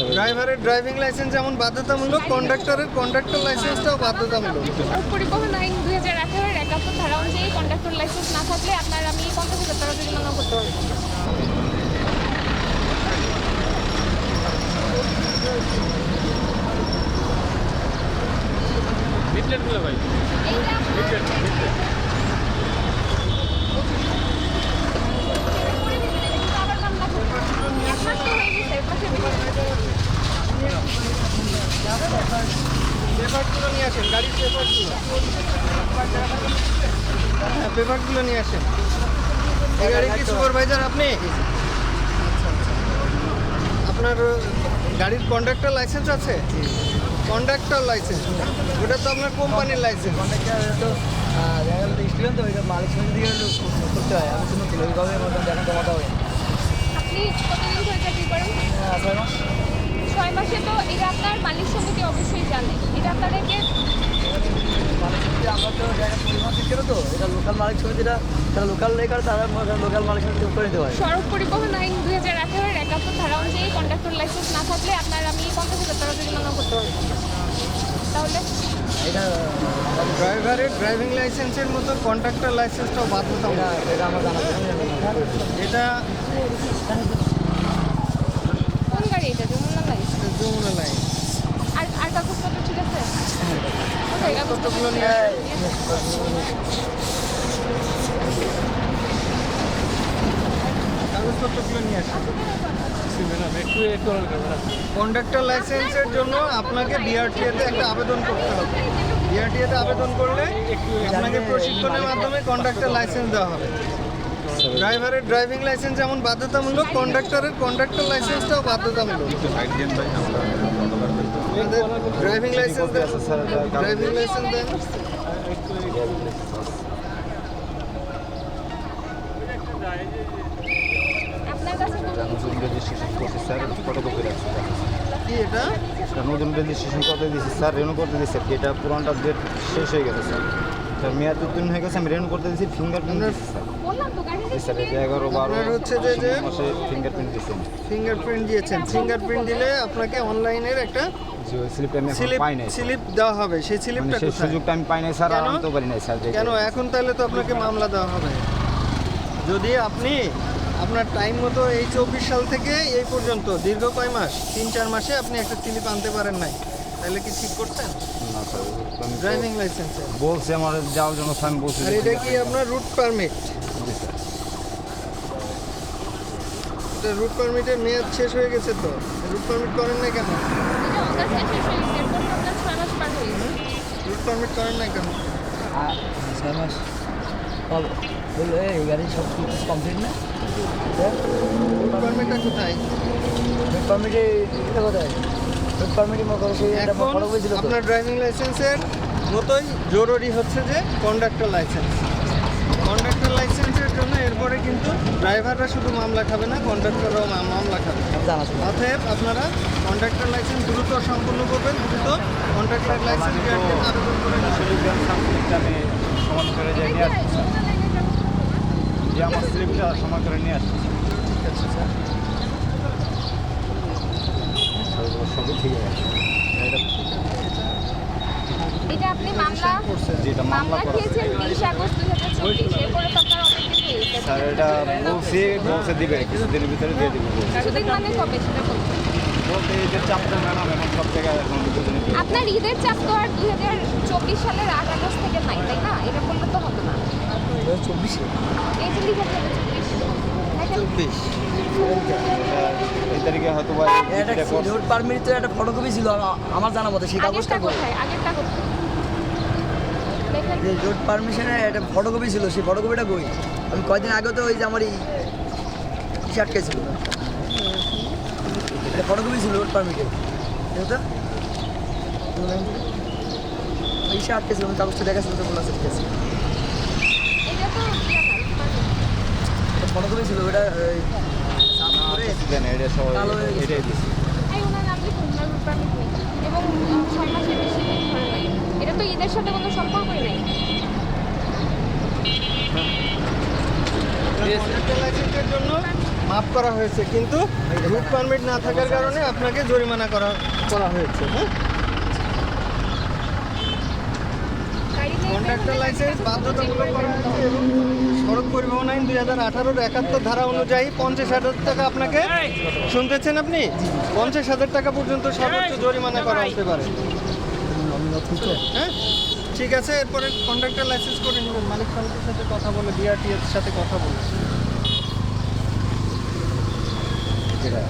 হবে ড্রাইভারের driving licence যেমন বাধ্যতামূলক কন্ডাক্টরের কন্ডাক্টর লাইসেন্সটাও বাধ্যতামূলক। পরিবহন আইন দুই হাজার আঠারোর একাত্তর ধারা অনুযায়ী কন্ডাক্টর লাইসেন্স না থাকলে আপনার আমি পঞ্চাশ হাজার টাকা জরিমানা করতে পারব। ভাই আবার মামলা করব। এক মাস তো হয়ে গেছে, এক মাসের বেশি। পেপারগুলো নিয়ে আসেন, গাড়ির পেপারগুলো হ্যাঁ পেপারগুলো নিয়ে আসেন এই গাড়ির কি সুপারভাইজার আপনি? আপনার গাড়ির কন্ডাক্টর লাইসেন্স আছে? কন্ডাক্টর লাইসেন্স ওটা তো আপনার কোম্পানির লাইসেন্স স্টুডেন্ট তো ওইটা মালিক সমিতি থেকে করতে হয় আমি শুনে ছিল ওইভাবে মতন দেখেন জমাতে হবে আপনি কতদিন ধরে চাকরি করেন? ছয় মাসে। তো এটা আপনার মালিক সমিতি অবশ্যই জানে। এটা আপনাদেরকে আমরা তো জায়গা তো। এটা লোকাল মালিক সমিতিটা তারা লোকাল লেখার তারা লোকাল মালিক সমিতি করে দিতে হয় সড়ক পরিবহন আইন দুই হাজার আঠারোর একাত্তর ধারা অনুযায়ী কন্ডাক্টর লাইসেন্স না থাকলে আপনার আমি পঞ্চাশ হাজার টাকা জরিমানা করতে পারব। তাহলে এটা ড্রাইভারের ড্রাইভিং লাইসেন্সের মতো কন্ডাক্টর লাইসেন্সটাও বাধ্যতামূলক। এটা আমার জানা এটা কোন গাড়ি এটা? যমুনা গাড়ি যমুনা লাইন। আর আর কাগজপত্র ঠিক আছে? কোথায়? কাগজপত্রগুলো নিয়ে কাগজপত্রগুলো নিয়ে আসেন ম্যাডাম একটু কন্ডাক্টর লাইসেন্সের জন্য আপনাকে বিআরটিএতে একটা আবেদন করতে হবে। বিআরটিএতে আবেদন করলে আপনাকে প্রশিক্ষণের মাধ্যমে কন্ডাক্টর লাইসেন্স দেওয়া হবে। ড্রাইভারের ড্রাইভিং লাইসেন্স যেমন বাধ্যতামূলক কন্ডাক্টরের কন্ডাক্টর লাইসেন্সটাও বাধ্যতামূলক। ড্রাইভিং লাইসেন্স দেন ড্রাইভিং লাইসেন্স দেন নতুন রেজিস্ট্রেশন করছি স্যার ফটোকপি রাখছি এটা নতুন রেজিস্ট্রেশন করতে দিয়েছি। স্যার রেনু করতে দিয়েছি। এটা পুরানটা ডেট শেষ হয়ে গেছে স্যার। স্যার মেয়াদ উত্তীর্ণ হয়ে গেছে আমি রেনু করতে দিয়েছি ফিঙ্গারপ্রিন্ট স্যার। এটা এগারো বারো হচ্ছে যে- যে- মাসে ফিঙ্গারপ্রিন্ট দিয়েছেন ফিঙ্গারপ্রিন্ট দিয়েছেন। ফিঙ্গারপ্রিন্ট দিলে আপনাকে অনলাইনের একটা স্লিপটা আমি স্লিপ পাই নাই স্লিপ দেওয়া হবে। সেই মানে স্লিপটা সুযোগটা আমি পাই নাই স্যার আর আনতে পারি নাই স্যার কেন? এখন তাহলে তো আপনাকে মামলা দেওয়া হবে। যদি আপনি আপনার টাইম মতো এই চব্বিশ সাল থেকে এই পর্যন্ত দীর্ঘ কয় মাস? তিন চার মাসে আপনি একটা স্লিপ আনতে পারেন নাই। তাহলে কি ঠিক করতেন না স্যার আমি তো ড্রাইভিং লাইসেন্সে বলছে আমার যাওয়ার জন্য স্যার আমি বলছি আর এটা কি আপনার রুট পারমিট জি স্যার। এটা রুট পারমিটের মেয়াদ শেষ হয়ে গেছে তো। রুট পারমিট করেন না কেন? রুট পারমিট করেন না কেন? ছয় মাস বলল এই গাড়ি সব কমপ্লিট না? পারমিটটা কোথায়? পারমিটে এটা কোথায়? পারমিটে করো সেই আপনার ড্রাইভিং লাইসেন্সের মতোই জরুরি হচ্ছে যে কন্ডাক্টর লাইসেন্স কন্ডাক্টর লাইসেন্সের জন্য এরপরে কিন্তু ড্রাইভাররা শুধু মামলা খাবে না কন্ডাক্টররাও মামলা খাবে। অতএব আপনারা কন্ডাক্টর লাইসেন্স দ্রুত সম্পূর্ণ করবেন দ্রুত কন্ডাক্টর লাইসেন্স আবেদন করে নিন। স্লিপটা আমি সমান করে যাই নিয়ে আসছি যে আমার স্লিপটা সমান করে নিয়ে আসছি ঠিক আছে স্যার। সবই ঠিক আছে। এটা আপনি মামলা করছেন যেটা মামলা খেয়েছেন বিশ আগস্ট এরপরে তো আপনার অনেক স্যার এটা বলছি বলছে দিবে কিছুদিনের ভিতরে দিয়ে দিবে। কিছুদিন মানে কবে সেটা বলুন। বলতে এই যে চাপটা ম্যাডাম এখন সব জায়গায় এখন। আপনার ঈদের চাপ তো আর দুই হাজার চব্বিশ সালের আট আগস্ট থেকে নাই তাই না? এটা বললে তো হবে না। চব্বিশে এই যে লিখে চব্বিশ। দেখেন চব্বিশ এই তারিখে হয়তো বা এটা এটা করছে। রোড পারমিট একটা ফটোকপি ছিল আমার জানা মতে সেই কাগজটা কোথায়? আগেরটা কোথায়? যে রোড পারমিশনের একটা ফটোকপি ছিল সেই ফটোকপিটা কই? আমি কয়দিন আগে তো ওই যে আমার এই ছিল। এটা ফটোকপি ছিল রোড পারমিটের তো এই শার্ট ছিল আমি কাগজটা দেখাচ্ছিল তো বলা ঠিক আছে। এটা ফটোকপি ছিল? ওটা এটা কালো হয়ে গেছে। এবং ছয় মাসের বেশি এটা তো ঈদের সাথে কোনো সম্পর্কই নেই। জন্য মাফ করা হয়েছে, কিন্তু রুট পারমিট না থাকার কারণে আপনাকে জরিমানা করা করা হয়েছে হ্যাঁ? কন্ট্রাক্টর লাইসেন্স বাধ্যতামূলক এবং সড়ক পরিবহন আইন দুই হাজার আঠারোর একাত্তর ধারা অনুযায়ী পঞ্চাশ হাজার টাকা আপনাকে শুনতেছেন আপনি? পঞ্চাশ হাজার টাকা পর্যন্ত সর্বোচ্চ জরিমানা করা হতে পারে। হ্যাঁ? ঠিক আছে, এরপরে কন্ট্রাক্টর লাইসেন্স করে নেবেন। মালিক সাথে কথা বলে বিআরটি এর সাথে কথা বলে। যেটা